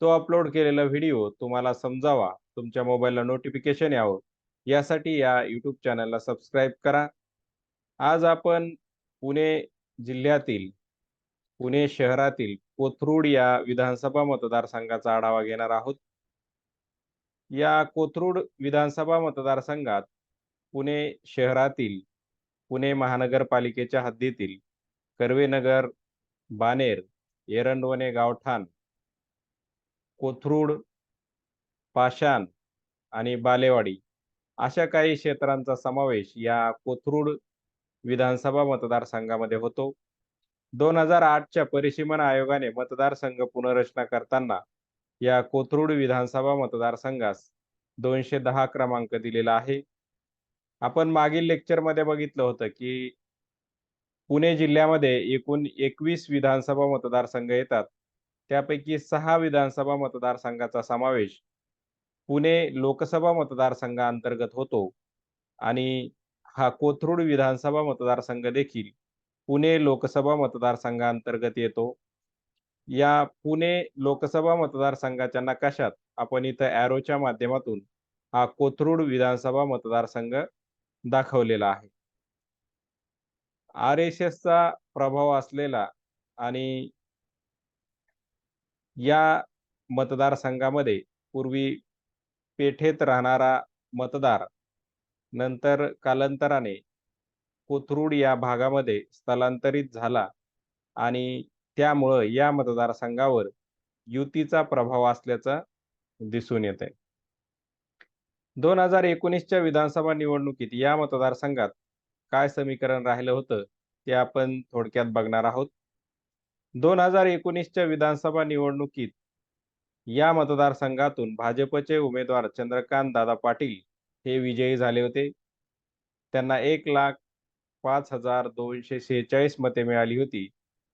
तो अपलोड केलेला व्हिडिओ तुम्हाला समजावा. तुमच्या मोबाईलला नोटिफिकेशन यावं. यासाठी या यूट्यूब चॅनलला सबस्क्राईब करा. आज आपण पुणे जिल्ह्यातील पुणे शहरातील कोथरूड या विधानसभा मतदारसंघाचा आढावा घेणार आहोत. या कोथरूड विधानसभा मतदारसंघात पुणे शहरातील पुणे महानगरपालिकेच्या हद्दीतील कर्वेनगर बानेर एरंडवणे गावठाण कोथरूड पाषाण आणि बालेवाडी अशा काही क्षेत्रांचा समावेश या कोथरूड विधानसभा मतदारसंघामध्ये होतो. दोन हजार आठच्या परिसीमन आयोगाने मतदारसंघ पुनर्रचना करताना या कोथरूड विधानसभा मतदारसंघास दोनशे दहा क्रमांक दिलेला आहे. आपण मागील लेक्चरमध्ये बघितलं होतं की पुणे जिल्ह्यामध्ये एकूण एकवीस विधानसभा मतदारसंघ येतात. त्यापैकी सहा विधानसभा मतदारसंघाचा समावेश पुणे लोकसभा मतदारसंघाअंतर्गत होतो आणि हा कोथरूड विधानसभा मतदारसंघ देखील पुणे लोकसभा मतदारसंघाअंतर्गत येतो. या पुणे लोकसभा मतदारसंघाच्या नकाशात आपण इथं ॲरोच्या माध्यमातून हा कोथरूड विधानसभा मतदारसंघ दाखवलेला आहे. आर एस एसचा प्रभाव असलेला आणि या मतदारसंघामध्ये पूर्वी पेठेत राहणारा मतदार नंतर कालांतराने कोथरूड या भागामध्ये स्थलांतरित झाला आणि त्यामुळं या मतदारसंघावर युतीचा प्रभाव असल्याचा दिसून येत आहे दोन हजार एकोणीसच्या विधानसभा निवडणुकीत या मतदारसंघात काय समीकरण राहिलं होतं ते आपण थोडक्यात बघणार आहोत. दोन हजार एकोणीसच्या विधानसभा निवडणुकीत या मतदारसंघातून भाजपचे उमेदवार चंद्रकांत दादा पाटील हे विजयी झाले होते. त्यांना एक लाख पाच हजार दोनशे सेहेचाळीस मते मिळाली होती.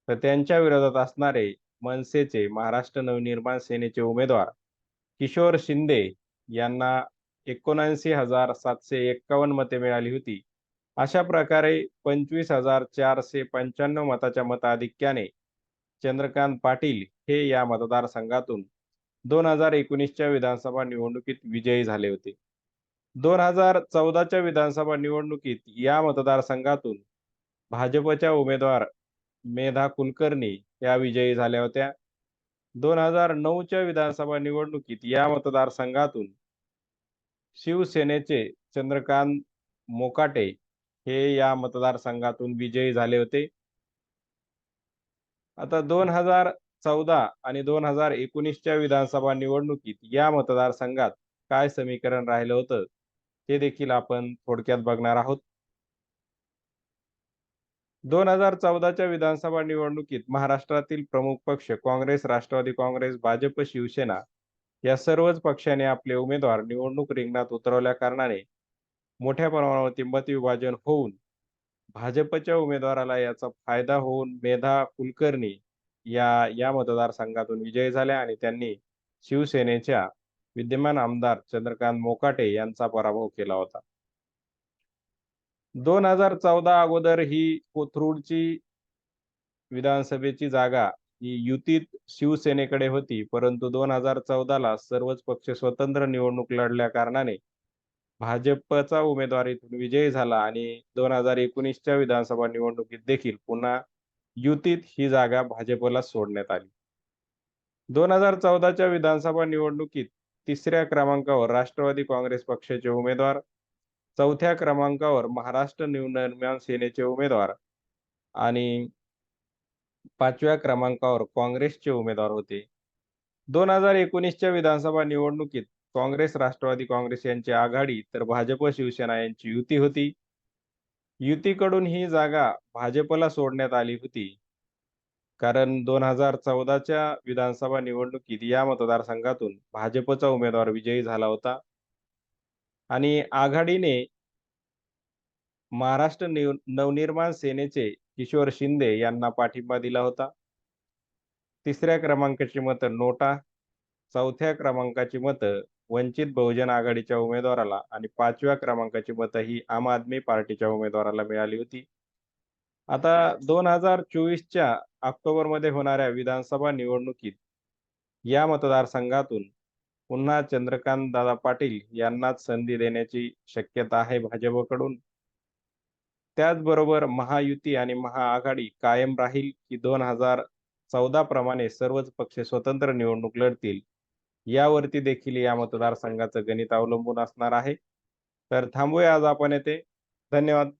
तर त्यांच्या विरोधात असणारे मनसेचे महाराष्ट्र नवनिर्माण सेनेचे उमेदवार किशोर शिंदे यांना एकोणऐंशी हजार सातशे एक्कावन्न मते मिळाली होती. अशा प्रकारे पंचवीस हजार चारशे पंच्याण्णव मताच्या मताधिक्याने चंद्रकांत पाटील हे या मतदारसंघातून दोन हजार एकोणीसच्या विधानसभा निवडणुकीत विजयी झाले होते. दोन हजार चौदाच्या विधानसभा निवडणुकीत या मतदारसंघातून भाजपच्या उमेदवार मेधा कुलकर्णी या विजयी झाल्या होत्या. दोन हजार नऊच्या विधानसभा निवडणुकीत या मतदारसंघातून शिवसेनेचे चंद्रकांत मोकाटे हे या मतदारसंघातून विजयी झाले होते. आता दोन हजार चौदा आणि दोन हजार एकोणीसच्या विधानसभा निवडणुकीत या मतदारसंघात काय समीकरण राहिलं होतं? ते देखील आपण थोडक्यात बघणार आहोत. दोन हजार चौदाच्या विधानसभा निवडणुकीत महाराष्ट्रातील प्रमुख पक्ष काँग्रेस राष्ट्रवादी काँग्रेस भाजप शिवसेना या सर्वच पक्षाने आपले उमेदवार निवडणूक रिंगणात उतरवल्या कारणाने मोठ्या प्रमाणावरती मत विभाजन होऊन भाजपच्या उमेदवाराला याचा फायदा होऊन मेधा कुलकर्णी या या मतदारसंघातून विजयी झाल्या आणि त्यांनी शिवसेनेच्या विद्यमान आमदार चंद्रकांत मोकाटे यांचा पराभव केला होता. दोन हजार चौदा अगोदर ही कोथरूडची विधानसभेची जागा ही युतीत शिवसेनेकडे होती परंतु दोन हजार चौदाला सर्वच पक्ष स्वतंत्र निवडणूक लढल्या कारणाने भाजपचा उमेदवार इथून विजयी झाला आणि दोन हजार एकोणीसच्या विधानसभा निवडणुकीत देखील पुन्हा युतीत ही जागा भाजपला सोडण्यात आली. दोन हजार चौदाच्या विधानसभा निवडणुकीत तिसऱ्या क्रमांकावर राष्ट्रवादी काँग्रेस पक्षाचे उमेदवार चौथ्या क्रमांकावर महाराष्ट्र नवनिर्माण सेनेचे उमेदवार आणि पाचव्या क्रमांकावर काँग्रेसचे उमेदवार होते. दोन हजार एकोणीसच्या विधानसभा निवडणुकीत काँग्रेस राष्ट्रवादी काँग्रेस यांची आघाडी तर भाजप शिवसेना यांची युती होती. युतीकडून ही जागा भाजपला सोडण्यात आली होती. कारण दोन हजार चौदाच्या विधानसभा निवडणुकीत या मतदारसंघातून भाजपचा उमेदवार विजयी झाला होता. आणि आघाडीने महाराष्ट्र नवनिर्माण सेनेचे किशोर शिंदे यांना पाठिंबा दिला होता. तिसऱ्या क्रमांकाची मतं नोटा चौथ्या क्रमांकाची मतं वंचित बहुजन आघाडीच्या उमेदवाराला आणि पाचव्या क्रमांकाची मतं ही आम आदमी पार्टीच्या उमेदवाराला मिळाली होती. आता दोन हजार चोवीसच्या ऑक्टोबरमध्ये होणाऱ्या विधानसभा निवडणुकीत या मतदारसंघातून पुन्हा चंद्रकांत दादा पाटील यांनाच संधी देण्याची शक्यता आहे भाजपकडून. त्याचबरोबर महायुती आणि महाआघाडी कायम राहील की दोन हजार चौदा प्रमाणे सर्वच पक्ष स्वतंत्र निवडणूक लढतील. यावरती देखील या मतदारसंघाचं गणित अवलंबून असणार आहे. तर थांबूया आज आपण येथे. धन्यवाद.